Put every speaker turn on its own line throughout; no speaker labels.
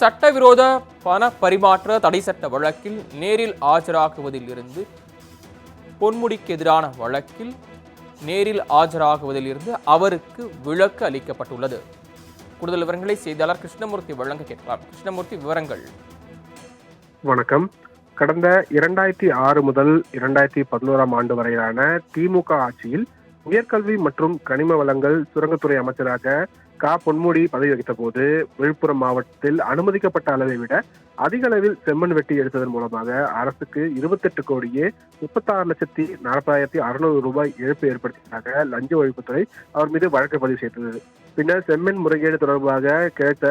சட்டவிரோத பண பரிமாற்ற தடை சட்ட வழக்கில் நேரில் ஆஜராகுவதில் இருந்து பொன்முடிக்கு எதிரான வழக்கில் நேரில் ஆஜராகுவதில் இருந்து அவருக்கு விலக்கு அளிக்கப்பட்டுள்ளது. கூடுதல் விவரங்களை செய்தியாளர் கிருஷ்ணமூர்த்தி வழங்க கேட்கலாம். கிருஷ்ணமூர்த்தி விவரங்கள்.
வணக்கம். கடந்த இரண்டாயிரத்தி ஆறு முதல் இரண்டாயிரத்தி பதினோராம் ஆண்டு வரையிலான திமுக ஆட்சியில் உயர்கல்வி மற்றும் கனிம வளங்கள் சுரங்கத்துறை அமைச்சராக கா பொன்முடி பதவி வகித்த போது விழுப்புரம் மாவட்டத்தில் அனுமதிக்கப்பட்ட அளவை விட அதிக அளவில் செம்மண் வெட்டி எடுத்ததன் மூலமாக அரசுக்கு இருபத்தெட்டு கோடியே முப்பத்தாறு லட்சத்தி நாற்பதாயிரத்தி அறுநூறு ரூபாய் இழப்பு ஏற்படுத்தியதாக லஞ்ச ஒழிப்புத்துறை அவர் மீது வழக்கு பதிவு செய்தது பின்னர் செம்மண் முறைகேடு தொடர்பாக கிடைத்த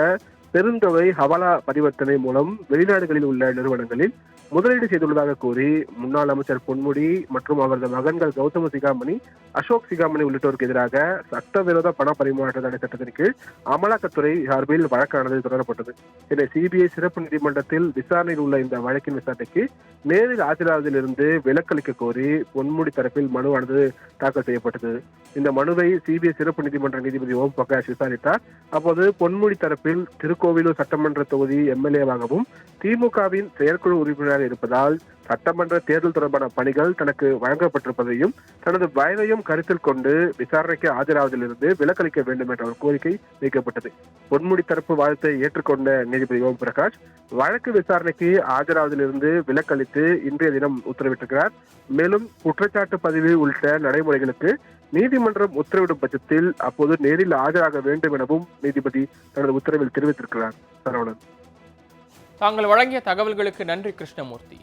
பெருந்தொகை ஹவாலா பரிவர்த்தனை மூலம் வெளிநாடுகளில் உள்ள நிறுவனங்களில் முதலீடு செய்துள்ளதாக கூறி முன்னாள் அமைச்சர் பொன்முடி மற்றும் அவரது மகன்கள் கௌதம சிகாமணி அசோக் சிகாமணி உள்ளிட்டோருக்கு எதிராக சட்டவிரோத பண பரிமாற்ற தடை சட்டத்தின் கீழ் அமலாக்கத்துறை சார்பில் வழக்கானது தொடரப்பட்டது. இதை சிபிஐ சிறப்பு நீதிமன்றத்தில் விசாரணையில் உள்ள இந்த வழக்கின் விசாரணைக்கு நேரில் ஆஜராவதிலிருந்து விலக்களிக்க கோரி பொன்முடி தரப்பில் மனுவானது தாக்கல் செய்யப்பட்டது. இந்த மனுவை சிபிஐ சிறப்பு நீதிமன்ற நீதிபதி ஓம் பிரகாஷ் விசாரித்தார். அப்போது பொன்முடி தரப்பில் திருக்கோவிலூர் சட்டமன்ற தொகுதி எம்எல்ஏவாகவும் திமுகவின் செயற்குழு உறுப்பினராக இருப்பதால் சட்டமன்ற தேர்தல் தொடர்பான பணிகள் தனக்கு வழங்கப்பட்டிருப்பதையும் தனது வயதையும் கருத்தில் கொண்டு விசாரணைக்கு ஆஜராவதிலிருந்து விலக்களிக்க வேண்டும் என்ற ஒரு கோரிக்கை வைக்கப்பட்டது. பொன்முடி தரப்பு வாதத்தை ஏற்றுக்கொண்ட நீதிபதி ஓம் பிரகாஷ் வழக்கு விசாரணைக்கு ஆஜராவதிலிருந்து விலக்களித்து இன்றைய தினம் உத்தரவிட்டிருக்கிறார். மேலும் குற்றச்சாட்டு பதிவு உள்ளிட்ட நடைமுறைகளுக்கு நீதிமன்றம் உத்தரவிடும் பட்சத்தில் அப்போது நேரில் ஆஜராக வேண்டும் எனவும் நீதிபதி தனது உத்தரவில் தெரிவித்திருக்கிறார். சரவணன்.
தாங்கள் வழங்கிய தகவல்களுக்கு நன்றி கிருஷ்ணமூர்த்தி.